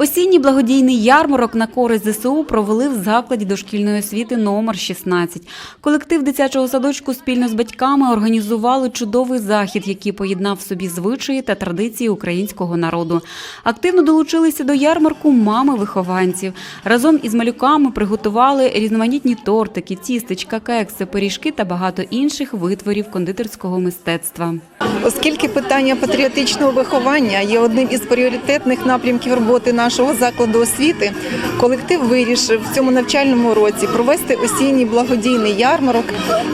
Осінній благодійний ярмарок на користь ЗСУ провели в закладі дошкільної освіти номер 16. Колектив дитячого садочку спільно з батьками організували чудовий захід, який поєднав в собі звичаї та традиції українського народу. Активно долучилися до ярмарку мами вихованців. Разом із малюками приготували різноманітні тортики, тістечка, кекси, пиріжки та багато інших витворів кондитерського мистецтва. Оскільки питання патріотичного виховання є одним із пріоритетних напрямків роботи нашого закладу освіти, колектив вирішив в цьому навчальному році провести осінній благодійний ярмарок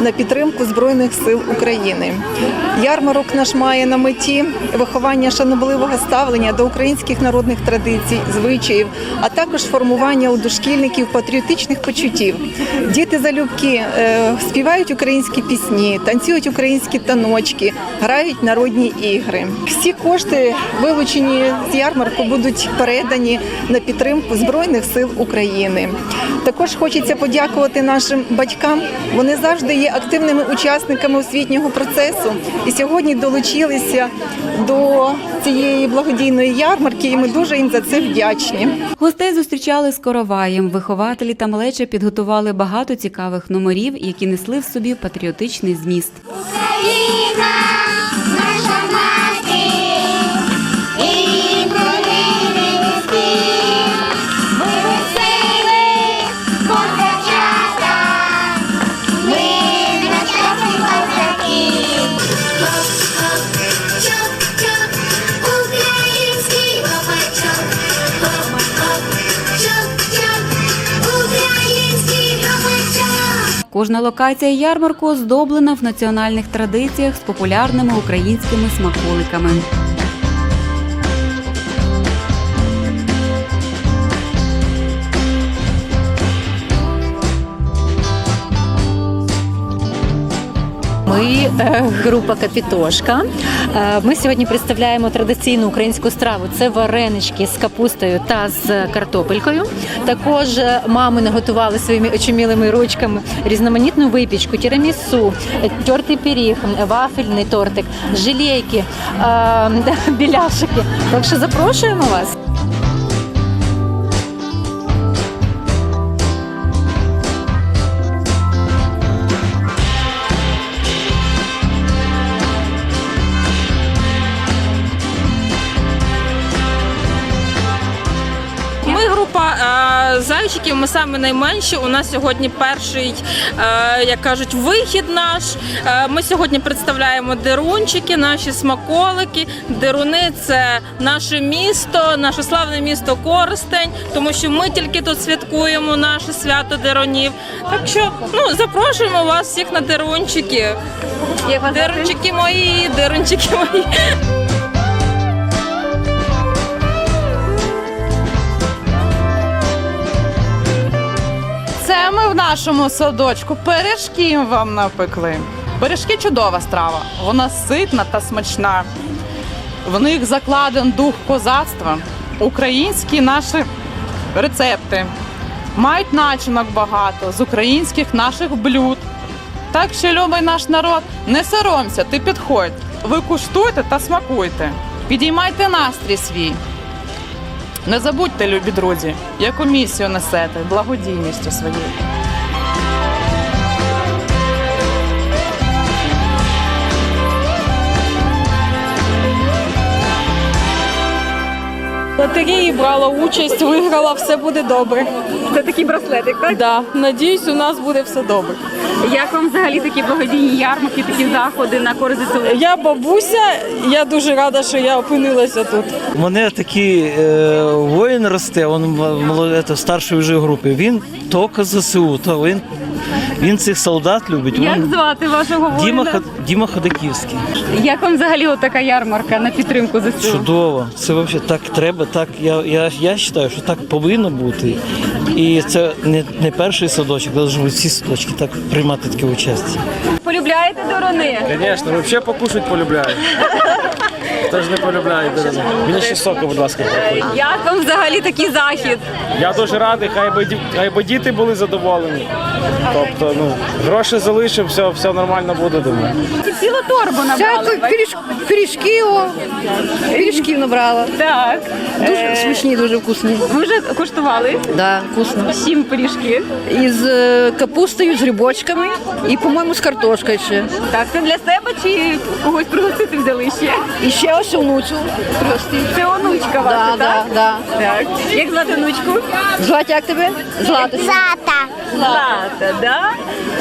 на підтримку Збройних сил України. Ярмарок наш має на меті виховання шанобливого ставлення до українських народних традицій, звичаїв, а також формування у дошкільників патріотичних почуттів. Діти залюбки е, співають українські пісні, танцюють українські таночки, грають народні ігри. Всі кошти, вилучені з ярмарку, будуть передані на підтримку Збройних сил України. Також хочеться подякувати нашим батькам. Вони завжди є активними учасниками освітнього процесу і сьогодні долучилися до цієї благодійної ярмарки, і ми дуже їм за це вдячні. Гостей зустрічали з короваєм. Вихователі та малеча підготували багато цікавих номерів, які несли в собі патріотичний зміст. Україна, Кожна локація ярмарку оздоблена в національних традиціях з популярними українськими смаколиками. Ми е, група Капітошка. Е, Ми сьогодні представляємо традиційну українську страву. Це варенички з капустою та з картопелькою. Також е, мами наготували своїми очумілими ручками різноманітну випічку, тірамісу, тертий пиріг, вафельний тортик, жилейки, біляшики. Так що запрошуємо вас. Зайчиків, ми саме найменші. У нас сьогодні перший, е, як кажуть, вихід наш. Е, ми сьогодні представляємо дерунчики, наші смаколики. Деруни це наше місто, наше славне місто Коростень, тому що ми тільки тут святкуємо наше свято дерунів. Так що ну запрошуємо вас всіх на дерунчики. Дерунчики мої, дерунчики мої. Нашому садочку пиріжки вам напекли. Пиріжки чудова страва. Вона ситна та смачна. В них закладен дух козацтва, українські наші рецепти. Мають начинок багато з українських наших блюд. Так що, любий наш народ, не соромся, ти підходь. Ви куштуйте та смакуйте. Підіймайте настрій свій. Не забудьте, любі друзі, яку місію несете благодійністю своєю. Лотереї брала участь, виграла, все буде добре. Це такий браслетик, так? Да, надіюсь, у нас буде все добре. Як вам взагалі такі благодійні ярмарки, такі заходи на користь ЗСУ? Я бабуся, я дуже рада, що я опинилася тут. У мене такий е, воїн росте, він в старшій вже групі. Він тільки ЗСУ, то він, він цих солдат любить. Як Він звати вашого Діма. Ход- Діма Ходаківський. Як вам взагалі така ярмарка на підтримку ЗСУ? Чудово. Це взагалі так треба. Так я, я, я вважаю, що так повинно бути. І це не, не перший садочок, повинні всі садочки так приймати таке участь. Полюбляєте дорони? Конечно, вообще покушать полюбляю. теж не полюбляю. дуже. Мені ще соку, будь ласка. Як вам взагалі такий захід? Я дуже радий, хай би, ді- хай би діти були задоволені. Тобто, ну, гроші залишив, все, все нормально буде, думаю. Цілу торбу набрали. Пиріжки, о, пиріжків набрала. Так. Е, Смачні, дуже вкусні. Ви вже куштували? Да, вкусно. Чим пиріжки? Із е, капустою, з грибочками і, по-моєму, з картошкою ще. Так, це для себе чи когось пригостити взяли ще? І ще ось онуцю прості. Це онучка ваша, Да, так? да, да. Так. Як звати онучку? Звати як тебе? Злата. Злата, да?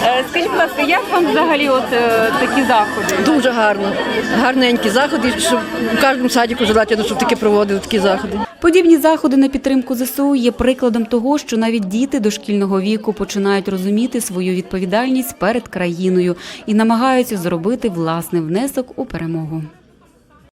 Е, Скажіть, будь ласка, як вам взагалі от е, такі заходи? Дуже гарно. Гарненькі заходи, щоб у кожному садіку желательно, щоб такі проводили такі заходи. Подібні заходи на підтримку ЗСУ є прикладом того, що навіть діти дошкільного віку починають розуміти свою відповідальність перед країною і намагаються зробити власний внесок у перемогу.